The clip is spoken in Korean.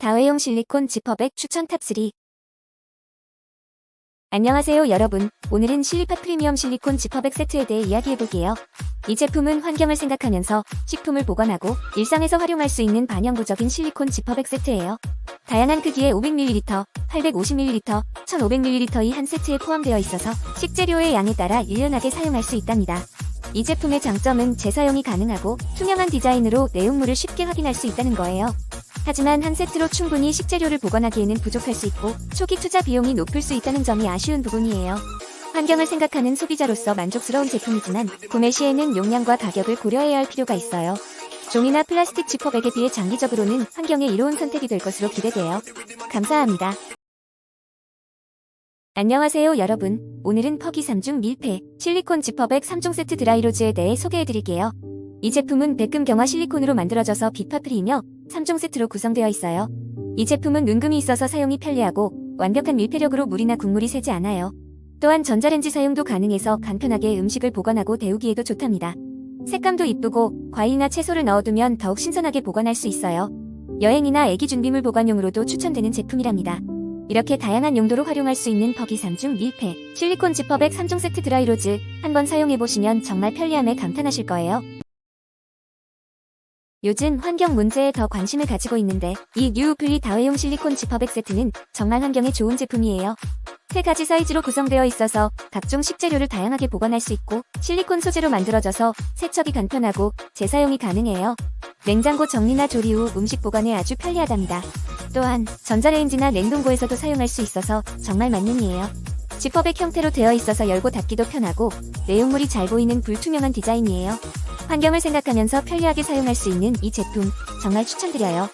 다회용 실리콘 지퍼백 추천 탑3 안녕하세요 여러분. 오늘은 실리파 프리미엄 실리콘 지퍼백 세트에 대해 이야기해볼게요. 이 제품은 환경을 생각하면서 식품을 보관하고 일상에서 활용할 수 있는 반영구적인 실리콘 지퍼백 세트예요. 다양한 크기의 500ml, 850ml, 1500ml의 한 세트에 포함되어 있어서 식재료의 양에 따라 유연하게 사용할 수 있답니다. 이 제품의 장점은 재사용이 가능하고 투명한 디자인으로 내용물을 쉽게 확인할 수 있다는 거예요. 하지만 한 세트로 충분히 식재료를 보관하기에는 부족할 수 있고 초기 투자 비용이 높을 수 있다는 점이 아쉬운 부분이에요. 환경을 생각하는 소비자로서 만족스러운 제품이지만 구매 시에는 용량과 가격을 고려해야 할 필요가 있어요. 종이나 플라스틱 지퍼백에 비해 장기적으로는 환경에 이로운 선택이 될 것으로 기대돼요. 감사합니다. 안녕하세요 여러분. 오늘은 퍼기 3중 밀폐 실리콘 지퍼백 3종 세트 드라이로즈에 대해 소개해드릴게요. 이 제품은 백금 경화 실리콘으로 만들어져서 비파프리이며 3종 세트로 구성되어 있어요. 이 제품은 눈금이 있어서 사용이 편리하고 완벽한 밀폐력으로 물이나 국물이 새지 않아요. 또한 전자레인지 사용도 가능해서 간편하게 음식을 보관하고 데우기에도 좋답니다. 색감도 이쁘고 과일이나 채소를 넣어두면 더욱 신선하게 보관할 수 있어요. 여행이나 애기 준비물 보관용으로도 추천되는 제품이랍니다. 이렇게 다양한 용도로 활용할 수 있는 버기 3중 밀폐 실리콘 지퍼백 3종 세트 드라이로즈 한번 사용해보시면 정말 편리함에 감탄하실 거예요. 요즘 환경 문제에 더 관심을 가지고 있는데 이 뉴플리 다회용 실리콘 지퍼백 세트는 정말 환경에 좋은 제품이에요. 세 가지 사이즈로 구성되어 있어서 각종 식재료를 다양하게 보관할 수 있고 실리콘 소재로 만들어져서 세척이 간편하고 재사용이 가능해요. 냉장고 정리나 조리 후 음식 보관에 아주 편리하답니다. 또한 전자레인지나 냉동고에서도 사용할 수 있어서 정말 만능이에요. 지퍼백 형태로 되어 있어서 열고 닫기도 편하고 내용물이 잘 보이는 불투명한 디자인이에요. 환경을 생각하면서 편리하게 사용할 수 있는 이 제품 정말 추천드려요.